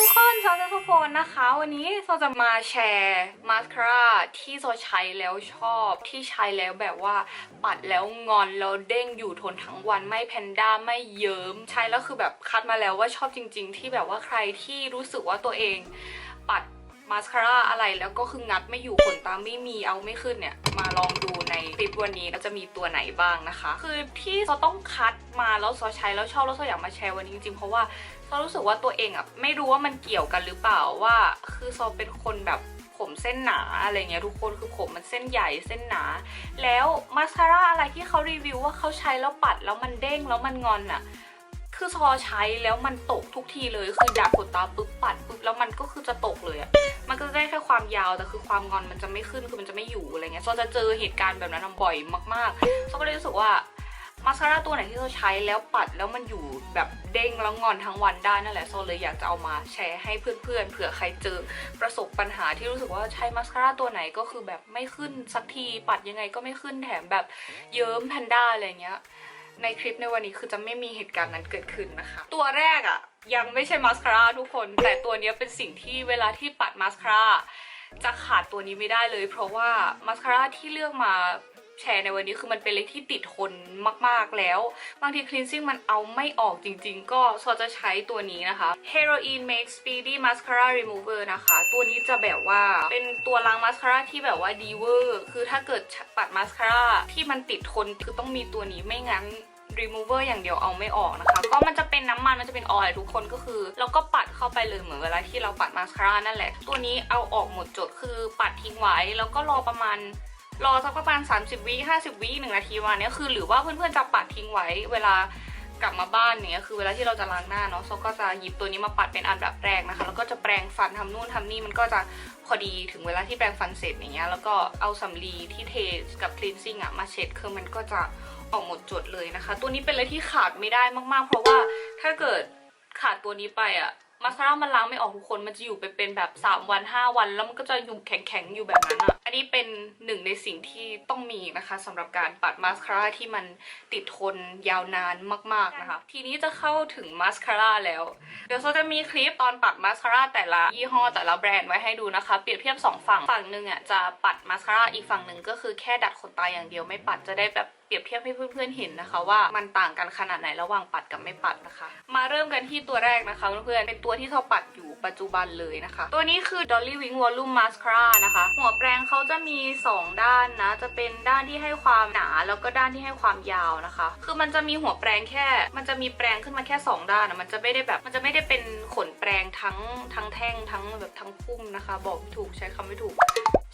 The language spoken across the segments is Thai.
ทุกคนซอจะทุกคนนะคะ วันนี้โซจะมาแชร์มาสคาร่าที่โซใช้แล้วชอบที่ใช้แล้วแบบว่าปัดแล้วงอนแล้วเด้งอยู่ทนทั้งวันไม่แพนด้าไม่เยิ้มใช้แล้วคือแบบคัดมาแล้วว่าชอบจริง ๆ ที่แบบว่าใครที่รู้สึกว่าตัวเอง มาสคาร่าอะไรแล้วก็คืองัดไม่อยู่ขนตาไม่มีเอาไม่ขึ้นเนี่ย มาลองดูในคลิปวันนี้แล้วจะมีตัวไหนบ้างนะคะ คือที่ซอต้องคัดมาแล้วซอใช้แล้วชอบแล้วซออยากมาแชร์วันนี้จริงๆเพราะว่าซอรู้สึกว่าตัวเองอะไม่รู้ว่ามันเกี่ยวกันหรือเปล่าว่า คือซอเป็นคนแบบผมเส้นหนาอะไรเงี้ยทุกคนคือผมมันเส้นใหญ่เส้นหนา แล้วมาสคาร่าอะไรที่เขารีวิวว่าเขาใช้แล้วปัดแล้วมันเด้งแล้วมันงอนอะ คือซอใช้แล้วมันตกทุกทีเลยคือดับขนตาปุ๊บปัดปุ๊บแล้วมันก็คือจะตกเลยอะมันก็จะได้แค่ความยาวแต่คือความงอนมันจะไม่ขึ้นคือมันจะไม่อยู่อะไรเงี้ยซอจะเจอเหตุการณ์แบบนั้นบ่อยมากๆซอก็เลยรู้สึกว่ามาสคาร่าตัวไหนที่เราใช้แล้วปัดแล้วมันอยู่แบบเด้งแล้วงอนทั้งวันได้นั่นแหละโซเลยอยากจะเอามาแชร์ให้เพื่อนๆเผื่อใครเจอประสบปัญหาที่รู้สึกว่าใช้มาสคาร่าตัวไหนก็คือแบบไม่ขึ้นสักทีปัดยังไงก็ไม่ขึ้นแถมแบบเยิ้มแพนด้าอะไรเงี้ย ในคลิปในวันนี้คือจะไม่มีเหตุการณ์นั้นเกิดขึ้นนะคะ ตัวแรกอะยังไม่ใช่มาสคาร่าทุกคน แต่ตัวนี้เป็นสิ่งที่เวลาที่ปัดมาสคาร่าจะขาดตัวนี้ไม่ได้เลย เพราะว่ามาสคาร่าที่เลือกมา แชร์ในวันนี้คือมันเป็นเลยที่ติดทนมากๆแล้ว บางที cleansing มันเอาไม่ออกจริง ๆ ก็ซอจะใช้ตัวนี้นะคะ Heroin Make Speedy Mascara Remover นะคะ ตัวนี้จะแบบว่าเป็นตัวล้างมาสคาร่าที่แบบว่าดีเวอร์คือถ้าเกิดปัดมาสคาร่าที่มันติดทนคือต้องมีตัวนี้ไม่งั้น remover อย่างเดียวเอาไม่ออกนะคะ ก็มันจะเป็นน้ำมันมันจะเป็นออยล์ทุกคนก็คือเราก็ปัดเข้าไปเลยเหมือนเวลาที่เราปัดมาสคาร่านั่นแหละ ตัวนี้เอาออกหมดจดคือปัดทิ้งไว้ แล้วก็รอประมาณ รอสักประมาณ 30 วิ50 วิหนึ่งนาทีวันนี้คือ หรือว่าเพื่อนๆจะปัดทิ้งไว้เวลากลับมาบ้านเนี้ยคือเวลาที่เราจะล้างหน้าเนาะโซก็จะหยิบตัวนี้มาปัดเป็นอันดับแรกนะคะ แล้วก็จะแปรงฟันทำนู่นทำนี่มันก็จะพอดีถึงเวลาที่แปรงฟันเสร็จอย่างเงี้ยแล้วก็เอาสำลีที่เทกับ cleansing อะมาเช็ดคือมันก็จะออกหมดจดเลยนะคะ ตัวนี้เป็นอะไรที่ขาดไม่ได้มากๆ เพราะว่าถ้าเกิดขาดตัวนี้ไปอะ มาสคาร่ามันล้างไม่ออกทุกคนมันจะอยู่ไปเป็นแบบ 3 วัน 5 วัน แล้วมันก็จะอยู่แข็งๆอยู่แบบนั้นอะอันนี้เป็นหนึ่งในสิ่งที่ต้องมีนะคะสำหรับการปัดมาสคาร่าที่มันติดทนยาวนานมากๆนะคะ ทีนี้จะเข้าถึงมาสคาร่าแล้ว เดี๋ยวโซจะมีคลิปตอนปัดมาสคาร่าแต่ละยี่ห้อแต่ละแบรนด์ไว้ให้ดูนะคะ เปรียบเทียบสองฝั่งฝั่งหนึ่งอะจะปัดมาสคาร่าอีกฝั่งหนึ่งก็คือแค่ดัดขนตาอย่างเดียวไม่ปัดจะได้แบบเปรียบเทียบให้เพื่อนๆเห็นนะคะ ว่ามันต่างกันขนาดไหนระหว่างปัดกับไม่ปัดนะคะ มาเริ่มกันที่ตัวแรกนะคะเพื่อนๆเป็นตัวที่เราปัดอยู่ปัจจุบันเลยนะคะ ตัวนี้คือ Dolly Wing Volume Mascara นะคะ หัวแปรงเขาจะมี 2 ด้านนะ จะเป็นด้านที่ให้ความหนาแล้วก็ด้านที่ให้ความยาวนะคะ คือมันจะมีหัวแปรงแค่ มันจะมีแปรงขึ้นมาแค่ 2 ด้านนะมันจะไม่ได้แบบมันจะไม่ได้เป็นขนแปรงทั้งทั้งแท่งทั้งแบบทั้งพุ่มนะคะ บอกไม่ถูกใช้คำไม่ถูก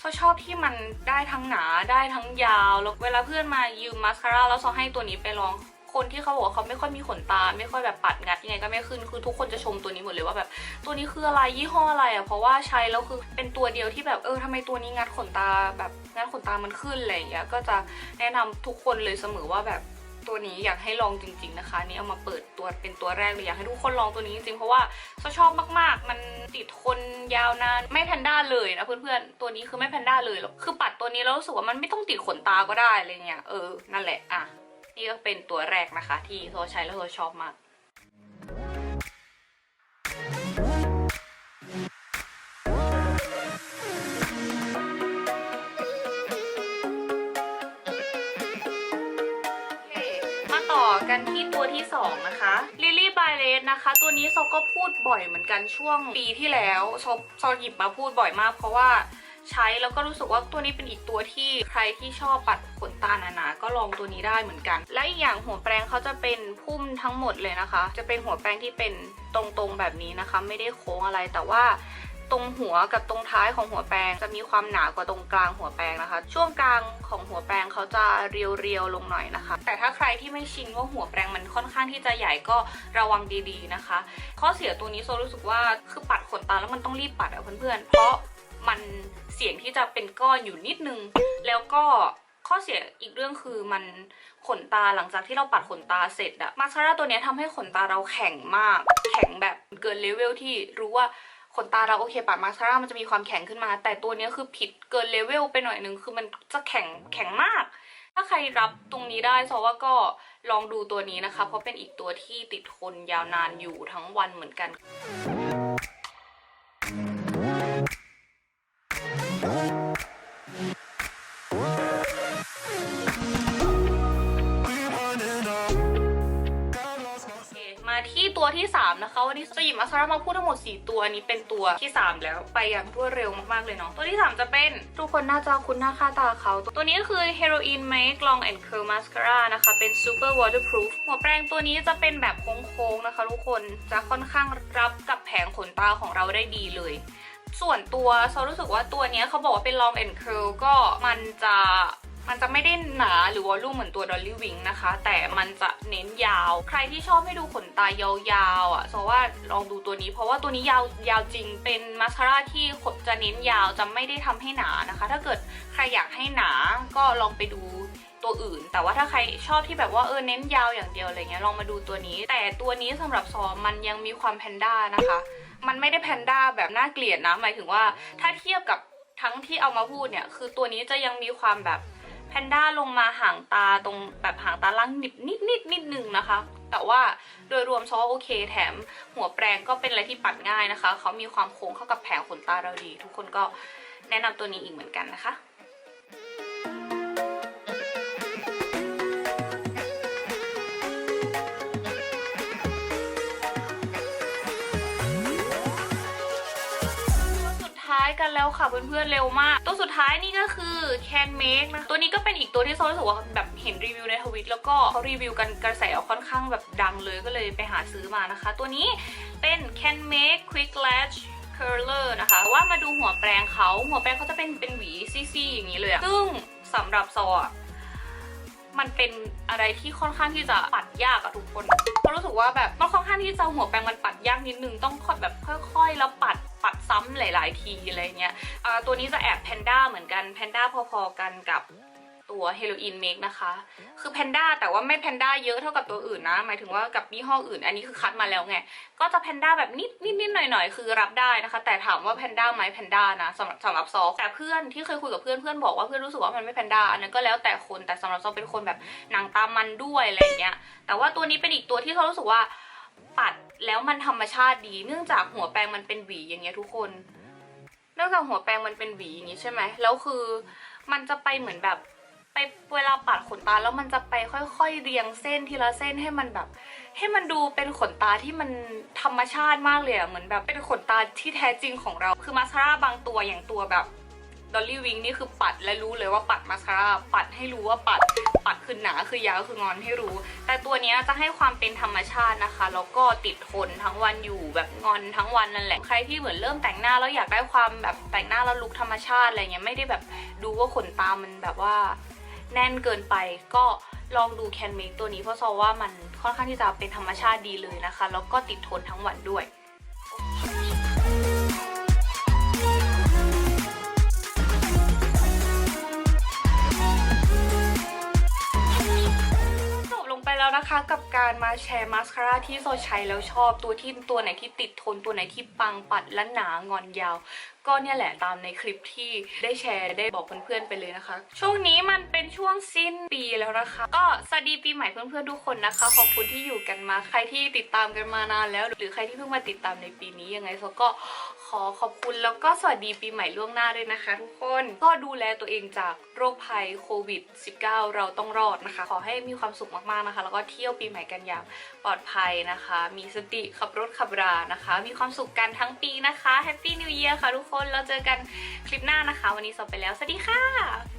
ซอชอบที่มันได้ทั้งหนาได้ทั้งยาวแล้วเวลาเพื่อนมายืมมาสคาร่าแล้วซอให้ตัวนี้ไปลองคนที่เขาบอกว่าเขาไม่ค่อยมีขนตา ไม่ค่อยแบบปัดงัดยังไงก็ไม่ขึ้นคือทุกคนจะชมตัวนี้หมดเลยว่าแบบ ตัวนี้คืออะไรยี่ห้ออะไรอะเพราะว่าใช้แล้วคือเป็นตัวเดียวที่แบบเออทำไมตัวนี้งัดขนตาแบบงัดขนตามันขึ้นอะไรอย่างเงี้ยก็จะแนะนำทุกคนเลยเสมอว่าแบบ ตัวนี้อยากให้ลองจริง ๆนะคะนี่เอามาเปิดตัวเป็นตัวแรกเลยอยากให้ทุกคนลองตัวนี้จริงๆเพราะว่าชอบมากๆ มันติดทนยาวนานไม่แพนด้าเลยนะเพื่อนๆตัวนี้คือไม่แพนด้าเลยหรอกคือปัดตัวนี้แล้วรู้สึกว่ามันไม่ต้องติดขนตาก็ได้อะไรเงี้ยเออนั่นแหละอะนี่ก็เป็นตัวแรกนะคะ ที่โซใช้แล้วโซชอบมาก นะคะ ตัวนี้โซก็พูดบ่อยเหมือนกันช่วงปีที่แล้วโซโซหยิบมาพูดบ่อยมาก เพราะว่าใช้แล้วก็รู้สึกว่าตัวนี้เป็นอีกตัวที่ใครที่ชอบปัดขนตาหนาๆก็ลองตัวนี้ได้เหมือนกัน และอีกอย่างหัวแปรงเขาจะเป็นพุ่มทั้งหมดเลยนะคะ จะเป็นหัวแปรงที่เป็นตรงๆแบบนี้นะคะ ไม่ได้โค้งอะไรแต่ว่า ตรงหัวกับตรงท้ายของหัวแปรงจะมีความหนากว่าตรงกลางหัวแปรงนะคะ ช่วงกลางของหัวแปรงเขาจะเรียวๆลงหน่อยนะคะ แต่ถ้าใครที่ไม่ชินว่าหัวแปรงมันค่อนข้างที่จะใหญ่ก็ระวังดีๆนะคะ ข้อเสียตัวนี้โซรู้สึกว่าคือปัดขนตาแล้วมันต้องรีบปัดอะเพื่อนๆ เพราะมันเสี่ยงที่จะเป็นก้อนอยู่นิดนึง แล้วก็ข้อเสียอีกเรื่องคือมันขนตาหลังจากที่เราปัดขนตาเสร็จอะมาสคาร่าตัวนี้ทำให้ขนตาเราแข็งมาก แข็งแบบเกินเลเวลที่รู้ว่า ขนตาเราโอเคปัดมาสคาร่ามันจะมีความแข็งขึ้นมา แต่ตัวนี้คือผิดเกินเลเวลไปหน่อยนึงคือมันจะแข็งแข็งมาก ถ้าใครรับตรงนี้ได้ซอว่าก็ลองดูตัวนี้นะคะ เพราะเป็นอีกตัวที่ติดทนยาวนานอยู่ทั้งวันเหมือนกัน ที่ตัวที่ 3 นะคะ วันนี้จะหยิบมาสาร่ามาพูดทั้งหมด 4 ตัวนี้เป็นตัวที่ 3 แล้วไปอย่างรวดเร็วมากๆเลยเนาะตัวที่ 3 จะเป็นทุกคนน่าจะคุ้นหน้าค่าตาเขาตัวนี้ก็คือ Heroin Make Long and Curl Mascara นะคะเป็น Super Waterproof หัวแปรงตัวนี้จะเป็นแบบโค้งๆนะคะทุกคนจะค่อนข้างรับกับแผงขนตาของเราได้ดีเลยส่วนตัวซอรู้สึกว่าตัวนี้เขาบอกว่าเป็น long and curl ก็มันจะ มันจะไม่ได้หนาหรือวอลลุ่มเหมือนตัว Dolly Wing นะคะ แต่มันจะเน้นยาว ใครที่ชอบให้ดูขนตายาวๆอะซว่าลองดูตัวนี้ เพราะว่าตัวนี้ยาวยาวจริงเป็นมาสคาร่าที่ขนจะเน้นยาวจะไม่ได้ทำให้หนานะคะ ถ้าเกิดใครอยากให้หนาก็ลองไปดูตัวอื่น แต่ว่าถ้าใครชอบที่แบบว่าเออเน้นยาวอย่างเดียวอะไรเงี้ยลองมาดูตัวนี้ แต่ตัวนี้สำหรับซอมันยังมีความแพนด้านะคะ มันไม่ได้แพนด้าแบบน่าเกลียดนะหมายถึงว่าถ้าเทียบกับทั้งที่เอามาพูดเนี่ยคือตัวนี้จะยังมีความแบบ แพนด้าลงมาห่างตาตรงแบบห่างตาล่างนิดนิดนิดนิดนึงนะคะ แต่ว่าโดยรวมซอบโอเคแถมหัวแปรงก็เป็นอะไรที่ปัดง่ายนะคะ เขามีความโค้งเข้ากับแผงขนตาเราดี ทุกคนก็แนะนำตัวนี้อีกเหมือนกันนะคะ กันแล้วค่ะเพื่อนๆเร็วมาก ตัวสุดท้ายนี่ก็คือ Can Make นะ ตัวนี้ก็เป็นอีกตัวที่โซรู้สึกว่าแบบเห็นรีวิวในทวิตแล้วก็เขารีวิวกันกระแสค่อนข้างแบบดังเลยก็เลยไปหาซื้อมานะคะ ตัวนี้เป็น Can Make Quick Lash Curler นะคะว่ามาดูหัวแปรงเขาหัวแปรงเขาจะเป็นเป็นหวีซี่ๆอย่างนี้เลยอะซึ่งสำหรับโซอะมันเป็นอะไรที่ค่อนข้างที่จะปัดยากอะทุกคนเพราะรู้สึกว่าแบบมันค่อนข้างที่จะหัวแปรงมันปัดยากนิดนึงต้องค่อยแบบค่อย ๆ แล้วปัด ซ้ำหลาย ๆ ทีอะไรเงี้ยตัวนี้จะแอบแพนด้าเหมือนกันแพนด้าพอๆกันกับตัว Halloween Make นะคะ คือแพนด้าแต่ว่าไม่แพนด้าเยอะเท่ากับตัวอื่นนะ หมายถึงว่ากับยี่ห้ออื่น อันนี้คือคัดมาแล้วไง ก็จะแพนด้าแบบนิดนิดนิดหน่อยหน่อยๆคือรับได้นะคะ แต่ถามว่าแพนด้าไหมแพนด้านะสำหรับสำหรับซอแต่เพื่อนที่เคยคุยกับเพื่อนเพื่อนบอกว่าเพื่อนรู้สึกว่ามันไม่แพนด้าอันนั้นก็แล้วแต่คนแต่สำหรับซอเป็นคนแบบหนังตามันด้วยอะไรเงี้ย แต่ว่าตัวนี้เป็นอีกตัวที่เขารู้สึกว่า ปัดแล้วมันธรรมชาติดี เนื่องจากหัวแปรงมันเป็นหวีอย่างเงี้ยทุกคน เนื่องจากหัวแปรงมันเป็นหวีอย่างงี้ใช่ไหมแล้วคือมันจะไปเหมือนแบบไปเวลาปัดขนตาแล้วมันจะไปค่อยๆเรียงเส้นทีละเส้นให้มันแบบ ให้มันดูเป็นขนตาที่มันธรรมชาติมากเลยอะเหมือนแบบเป็นขนตาที่แท้จริงของเรา คือมาสคาร่าบางตัวอย่างตัวแบบ ดอลลี่วิงนี่คือปัดและรู้เลยว่าปัดมาสคาร่าปัดให้รู้ว่าปัด ปัดคือหนาคือยาวคืองอนให้รู้ แต่ตัวนี้จะให้ความเป็นธรรมชาตินะคะ แล้วก็ติดทนทั้งวันอยู่แบบงอนทั้งวันนั่นแหละ ใครที่เหมือนเริ่มแต่งหน้าแล้วอยากได้ความแบบแต่งหน้าแล้วลุคธรรมชาติอะไรเงี้ยไม่ได้แบบดูว่าขนตามันแบบว่า แน่นเกินไปก็ลองดูแคนเม e ตัวนี้เพราะซอว่ามันค่อนข้างที่จะเป็นธรรมชาติดีเลยนะคะ แล้วก็ติดทนทั้งวันด้วย แล้วนะคะกับการมาแชร์มาสคาร่าที่โซใช้แล้วชอบตัวที่ตัวไหนที่ติดทนตัวไหนที่ปังปัดและหนางอนยาว ก็เนี่ยแหละตามในคลิปที่ได้แชร์ได้บอกเพื่อนๆไปเลยนะคะ ช่วงนี้มันเป็นช่วงสิ้นปีแล้วนะคะ ก็สวัสดีปีใหม่เพื่อนๆทุกคนนะคะขอบคุณที่อยู่กันมา ใครที่ติดตามกันมานานแล้ว หรือใครที่เพิ่งมาติดตามในปีนี้ยังไงโซก็ ขอขอบคุณแล้วก็สวัสดีปีใหม่ล่วงหน้าด้วยนะคะ ทุกคนก็ดูแลตัวเองจากโรคภัยโควิด -19 เราต้องรอดนะคะ ขอให้มีความสุขมากๆนะคะ แล้วก็เที่ยวปีใหม่กันอย่างปลอดภัยนะคะ มีสติขับรถขับรานะคะ มีความสุขกันทั้งปีนะคะแฮปปี้นิวเยียร์ค่ะทุกคนเราเจอกันคลิปหน้านะคะ วันนี้สอบไปแล้วสวัสดีค่ะ